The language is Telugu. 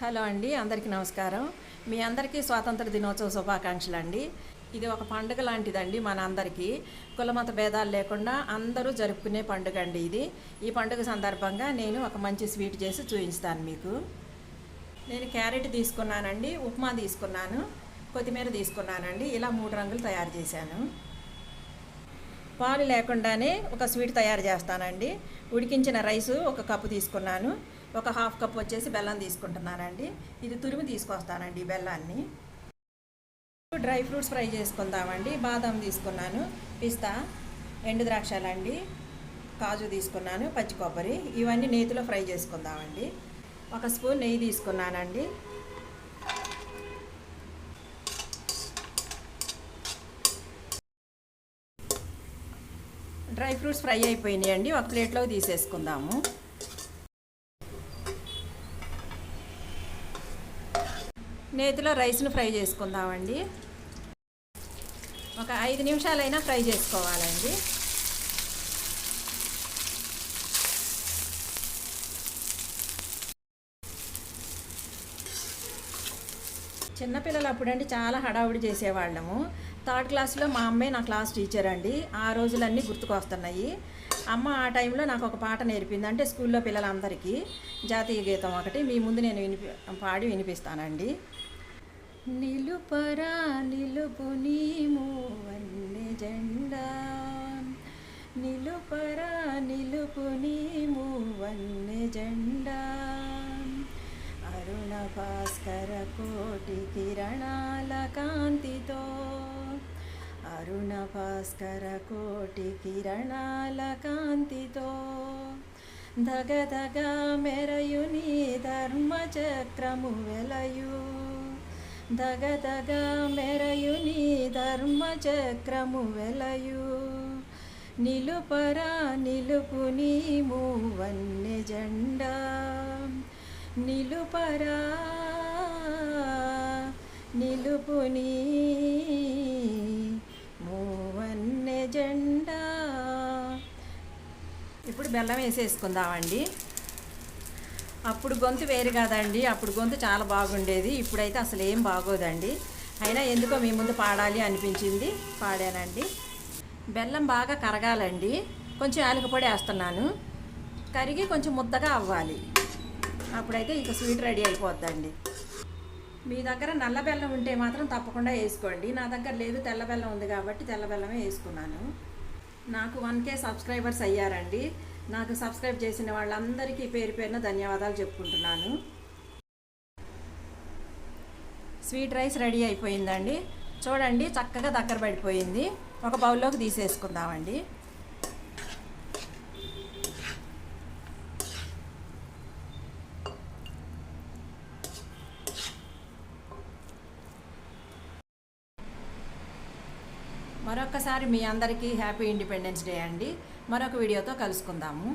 హలో అండి అందరికీ నమస్కారం. మీ అందరికీ స్వాతంత్ర దినోత్సవ శుభాకాంక్షలు అండి ఇది ఒక పండుగ లాంటిదండి మన అందరికీ కులమత భేదాలు లేకుండా అందరూ జరుపుకునే పండుగ అండి ఇది. ఈ పండుగ సందర్భంగా నేను ఒక మంచి స్వీట్ చేసి చూపిస్తాను మీకు. నేను క్యారెట్ తీసుకున్నానండి ఉప్మా తీసుకున్నాను కొత్తిమీర తీసుకున్నానండి ఇలా మూడు రంగులు తయారు చేశాను. పాలు లేకుండానే ఒక స్వీట్ తయారు చేస్తానండి. ఉడికించిన రైసు ఒక కప్పు తీసుకున్నాను. ఒక హాఫ్ కప్ వచ్చేసి బెల్లం తీసుకుంటున్నానండి. ఇది తురిమి తీసుకొస్తానండి బెల్లాన్ని. డ్రై ఫ్రూట్స్ ఫ్రై చేసుకుందామండి. బాదం తీసుకున్నాను పిస్తా ఎండు ద్రాక్షలండి కాజు తీసుకున్నాను పచ్చి కొబ్బరి ఇవన్నీ నేతిలో ఫ్రై చేసుకుందామండి. ఒక స్పూన్ నెయ్యి తీసుకున్నానండి. డ్రై ఫ్రూట్స్ ఫ్రై అయిపోయినాయండి ఒక ప్లేట్లో తీసేసుకుందాము. నేతిలో రైస్ను ఫ్రై చేసుకుందామండి. ఒక ఐదు నిమిషాలైనా ఫ్రై చేసుకోవాలండి. చిన్నపిల్లలు అప్పుడండి చాలా హడావుడి చేసేవాళ్ళము. థర్డ్ క్లాస్లో మా అమ్మే నా క్లాస్ టీచర్ అండి. ఆ రోజులన్నీ గుర్తుకొస్తున్నాయి. అమ్మ ఆ టైంలో నాకు ఒక పాట నేర్పింది. అంటే స్కూల్లో పిల్లలందరికీ జాతీయ గీతం ఒకటి. మీ ముందు నేను వినిపి పాడి వినిపిస్తానండి. నిలుపరా నిలుపు నీము వన్నె జెండా. నిలుపరా నిలుపు నీము వన్నె జెండా. అరుణ భాస్కర కోటి కిరణాల కాంతితో అరుణ భాస్కర కోటి కిరణాల కాంతితో దగదగ మెరయు నీ ధర్మచక్రము వెలయు. దగదగ మెరయు నీ ధర్మచక్రము వెలయు. నిలుపరా నిలుపు నీ మూవన్నె జెండా. నిలుపరా నిలుపుని మూవన్నె జెండా. ఇప్పుడు బెల్లం వేసేసుకుందామండి. అప్పుడు గొంతు వేరు కాదండి. అప్పుడు గొంతు చాలా బాగుండేది. ఇప్పుడైతే అసలు ఏం బాగోదండి. అయినా ఎందుకో మీ ముందు పాడాలి అనిపించింది. పాడానండి. బెల్లం బాగా కరగాలండి. కొంచెం యాలకపొడి వేస్తున్నాను. కరిగి కొంచెం ముద్దగా అవ్వాలి. అప్పుడైతే ఇంకా స్వీట్ రెడీ అయిపోద్దండి. మీ దగ్గర నల్ల బెల్లం ఉంటే మాత్రం తప్పకుండా వేసుకోండి. నా దగ్గర లేదు తెల్ల బెల్లం ఉంది కాబట్టి తెల్ల బెల్లమే వేసుకున్నాను. నాకు వన్ కే సబ్స్క్రైబర్స్ అయ్యారండి. నాకు సబ్స్క్రైబ్ చేసిన వాళ్ళందరికీ పేరు పేరున ధన్యవాదాలు చెప్పుకుంటున్నాను. స్వీట్ రైస్ రెడీ అయిపోయిందండి. చూడండి చక్కగా దగ్గర పడిపోయింది. ఒక బౌల్లోకి తీసేసుకుందామండి. మరొకసారి మీ అందరికీ హ్యాపీ ఇండిపెండెన్స్ డే అండి. మరొక వీడియోతో కలుసుకుందాము.